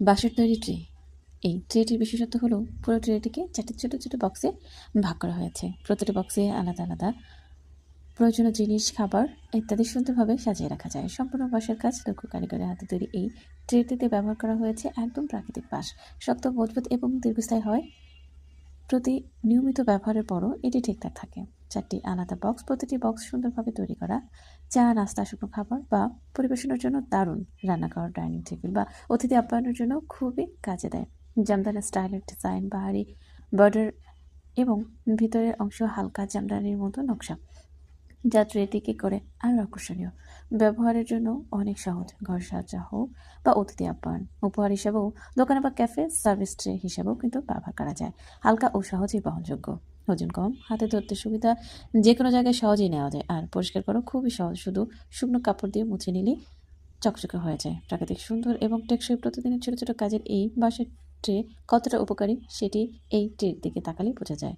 বাঁশের তৈরি ট্রে। এই ট্রেটির বিশেষত্ব হলো, পুরো ট্রেটিকে চারটি ছোট ছোট বক্সে ভাগ করা হয়েছে। প্রতিটি বক্সে আলাদা আলাদা প্রয়োজনীয় জিনিস, খাবার ইত্যাদি সুন্দরভাবে সাজিয়ে রাখা যায়। সম্পূর্ণ বাঁশের কাজ দক্ষ কারিগরের হাতে তৈরি এই ট্রেটিতে ব্যবহার করা হয়েছে একদম প্রাকৃতিক বাঁশ। শক্ত, মজবুত এবং দীর্ঘস্থায়ী হয়। প্রতি নিয়মিত ব্যবহারের পরও এটি ঠিকঠাক থাকে। চারটি আলাদা বক্স প্রতিটি বক্স সুন্দরভাবে তৈরি করা, চা, নাস্তা, শুকনো খাবার বা পরিবেশনের জন্য দারুণ রান্নাঘর ডাইনিং টেবিল বা অতিথি আপ্যায়নের জন্য খুবই কাজে দেয়। জামদানি স্টাইলের ডিজাইন বাহারি বর্ডার এবং ভিতরের অংশ হালকা জামদানির মতো নকশা, যা ট্রেটিকে করে আরও আকর্ষণীয়। ব্যবহারের জন্য অনেক সহজ, ঘর সাজা হোক বা অতিথি আপ্যায়ন। উপহার হিসাবেও দোকানে বা ক্যাফে সার্ভিস ট্রে হিসাবেও কিন্তু ব্যবহার করা যায়। হালকা ও সহজেই বহনযোগ্য। ওজন কম, হাতে ধরতে সুবিধা যে কোনো জায়গায় সহজেই নেওয়া যায়। আর পরিষ্কার করা, খুবই সহজ, শুধু শুকনো কাপড় দিয়ে মুছে নিলেই চকচকে হয়ে যায় প্রাকৃতিক সুন্দর এবং টেকসই প্রতিদিনের ছোটো ছোটো কাজের এই বাসের ট্রে কতটা উপকারী সেটি এই ট্রের দিকে তাকালেই বোঝা যায়।